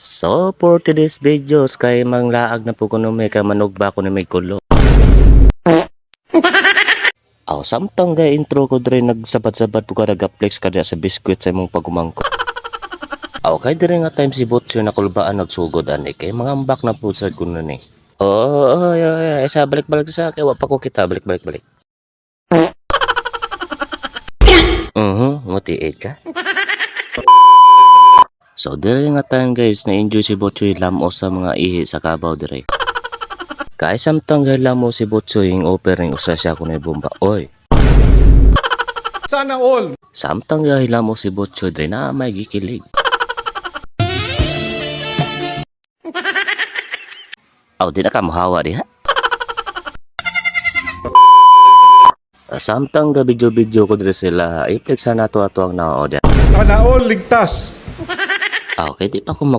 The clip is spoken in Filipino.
So, for today's videos, kay manglaag na po ko may ka manugba ko na may kulo. Aw, samtang ga intro ko dre nagsabat-sabat po ka nagaplex ka diya sa biskwit sa imong pagumangko. Aw, kay dire nga time si Butcho na kulbaan nagsugod ani kay mga ambak na po sa kuno ni. Oo, oh, ay, ay, sa balik-balik sa kay wa pa ko kita balik-balik balik. Mhm, ngutiid ka. So, dire nga time guys, na-enjoy si Butchoy lamo sa mga ihi sa kabaw dire. Kaya samtang gay lamo si Butchoy yung offering usa siya kunay bomba. Oy, Sana all. samtang gay lamo si Butchoy dire na may gikilig. Aw, di na ka mahawa di ha? Samtang ga video-video ko dire sila, i-flex na to ato ang nao Sana all ligtas. Okay, di pa ko